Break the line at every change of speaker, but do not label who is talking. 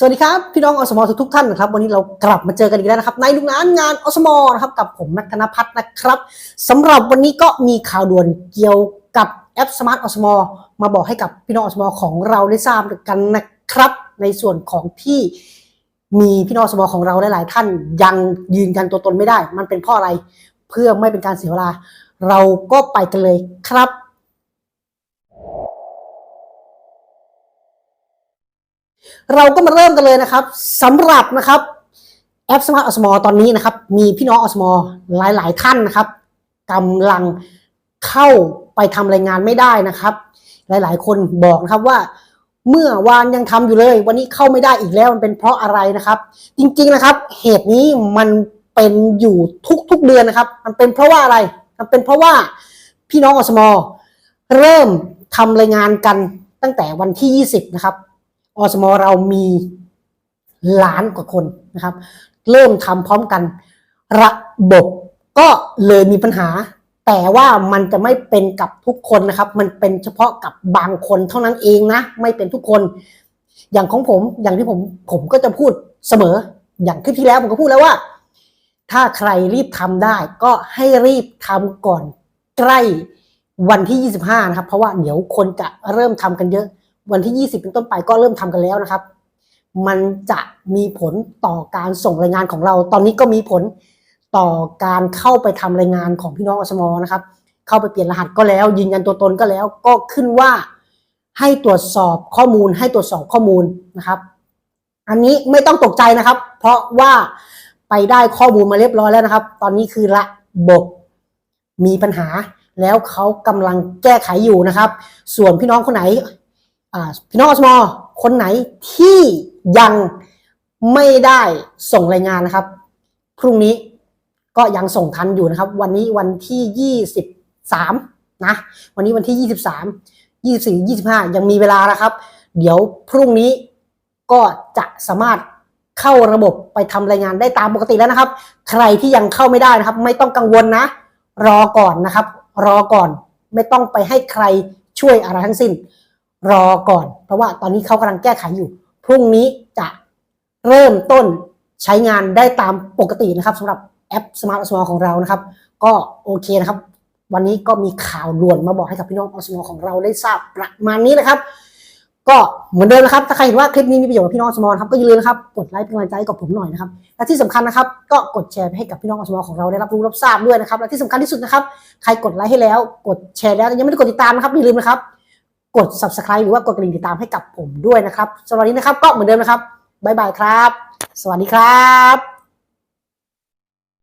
สวัสดีครับ พี่น้องอสมทุกทุกท่านนะครับวันนี้เรากลับมาเจอกันอีกแล้วนะครับ ในลูกนานงานอสมอนะครับกับผมแม็กธนพัฒน์นะครับสำหรับวันนี้ก็มีข่าวด่วนเกี่ยวกับแอปสมาร์ทอสมอมาบอกให้กับพี่น้องอสมอของเราได้ทราบกันนะครับ ในส่วนของที่มีพี่น้องอสมอของเราหลาย ๆ ท่านยังยืนยันตัวตนไม่ได้ มันเป็นเพราะอะไร เพื่อไม่เป็นการเสียเวลา เราก็ไปกันเลยครับ เราก็มาเริ่มกันเลยนะครับสำหรับนะครับแอปสมาร์ทอสมอตอนนี้นะครับ มีพี่น้องอสมอหลาย ๆ ท่านนะครับกำลังเข้าไปทำรายงานไม่ได้นะครับ หลาย ๆ คนบอกนะครับว่า เมื่อวานยังทำอยู่เลย วันนี้เข้าไม่ได้อีกแล้วมันเป็นเพราะอะไรนะครับ จริง ๆ นะครับ เหตุนี้มันเป็นอยู่ทุก ๆ เดือนนะครับ มันเป็นเพราะว่าอะไร มันเป็นเพราะว่าพี่น้องอสมอเริ่มทำรายงานกันตั้งแต่วันที่ 20 นะครับ อสมเรามีล้านกว่าคนนะครับ เริ่มทำพร้อมกัน ระบบก็เลยมีปัญหา แต่ว่ามันจะไม่เป็นกับทุกคนนะครับ มันเป็นเฉพาะกับบางคนเท่านั้นเองนะ ไม่เป็นทุกคน อย่างของผมอย่างที่ผมผมก็จะพูดเสมอ อย่างคลิปที่แล้วผมก็พูดแล้วว่า ถ้าใครรีบทำได้ ก็ให้รีบทำก่อนใกล้วันที่ 25 นะครับ เพราะว่าเดี๋ยวคนจะเริ่มทำกันเยอะ วันที่ 20 เป็นต้นไปก็เริ่มทำกันแล้วนะครับ มันจะมีผลต่อการส่งรายงานของเรา ตอนนี้ก็มีผลต่อการเข้าไปทำรายงานของพี่น้องอสมนะครับ เข้าไปเปลี่ยนรหัสก็แล้ว ยืนยันตัวตนก็แล้ว ก็ขึ้นว่าให้ตรวจสอบข้อมูล ให้ตรวจสอบข้อมูลนะครับ อันนี้ไม่ต้องตกใจนะครับ เพราะว่าไปได้ข้อมูลมาเรียบร้อยแล้วนะครับ ตอนนี้คือระบบมีปัญหาแล้วเขากำลังแก้ไขอยู่นะครับ ส่วนพี่น้องคนไหน พี่น้องอสมคนไหนที่ยังไม่ได้ส่งรายงานนะครับ พรุ่งนี้ก็ยังส่งทันอยู่นะครับ วันนี้วันที่ 23 นะ วันนี้วันที่ 23 24 25 ยังมีเวลานะครับ เดี๋ยวพรุ่งนี้ก็จะสามารถเข้าระบบไปทำรายงานได้ตามปกติแล้วนะครับ ใครที่ยังเข้าไม่ได้นะครับ ไม่ต้องกังวลนะ รอก่อนนะครับ รอก่อนไม่ต้องไปให้ใครช่วยอะไรทั้งสิ้น รอก่อน เพราะว่าตอนนี้เขากำลังแก้ไขอยู่ พรุ่งนี้จะเริ่มต้นใช้งานได้ตามปกตินะครับสำหรับแอป Smart อสมของเรานะครับ ก็โอเคนะครับ วันนี้ก็มีข่าวด่วนมาบอกให้กับพี่น้องอสมอของเราได้ทราบประมาณนี้นะครับ ก็เหมือนเดิมนะครับ ถ้าใครเห็นว่าคลิปนี้มีประโยชน์กับพี่น้องอสมนะครับก็อย่าลืมนะครับกดไลค์เป็นกำลังใจให้กับผมหน่อยนะครับและที่สำคัญนะครับ ก็กดแชร์ให้กับพี่น้องอสมอของเราได้รับรู้รับทราบด้วยนะครับและที่สำคัญที่สุดนะครับ ใครกดไลค์ให้แล้ว กดแชร์แล้วยังไม่ได้กดติดตามนะครับอย่าลืมนะครับ กด subscribe หรือว่ากดกระดิ่งติดตามให้กับผมด้วยนะครับสำหรับวันนี้นะครับก็เหมือนเดิมนะครับบ๊ายบายครับ สวัสดีครับ